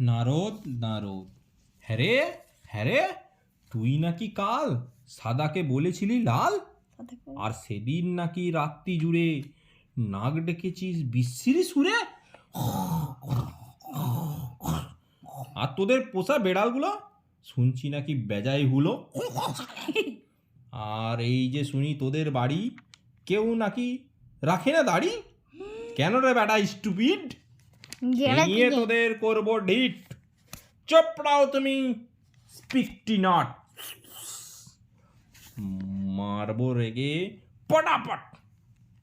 নারদ নারদ। হ্যারে হ্যারে তুই নাকি কাল সাদাকে বলেছিলি লাল? আর সেদিন নাকি রাত্রি জুড়ে নাক ডেকেছিস বিশ্রিরি সুরে? আর তোদের পোষা বেড়ালগুলো? শুনছি নাকি বেজায় হুলো? আর এই যে শুনি তোদের বাড়ি কেউ নাকি রাখে না দাড়ি? কেন রে বেটা স্টুপিড নিয়ে তোদের করব ডিট চপড়াও তুমি স্পিকটি নট। মারবো রেগে পটাপট।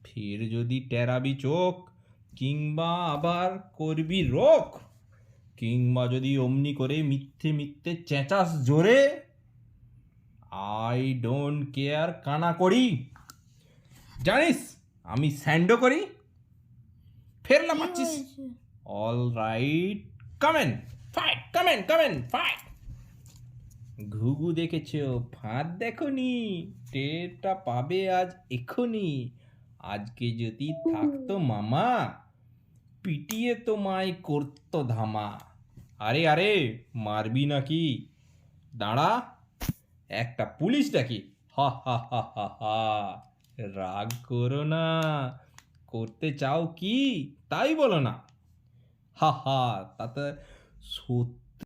ফের যদি টেরাবি চোখ কিংবা আবার করবি রোখ কিংবা যদি অমনি করে মিথ্যে মিথ্যে চেঁচাস জোরে আই ডোন্ট কেয়ার কানা করি। জানিস আমি স্যান্ডো করি ফেরলা all right come on fight come on come on fight ঘুঘু দেখেছ? ফাঁদ দেখনি। টেরটা পাবে আজ এখনি। আজকে যদি থাকতো মামা, পিটিয়ে তোমায় করতো ধামা। আরে আরে, মারবি নাকি? দাঁড়া, একটা পুলিশ ডাকি। হা হা হা হা হা, রাগ করো না। করতে চাও কি? তাই বলো না। হা হা তাতে সত্যি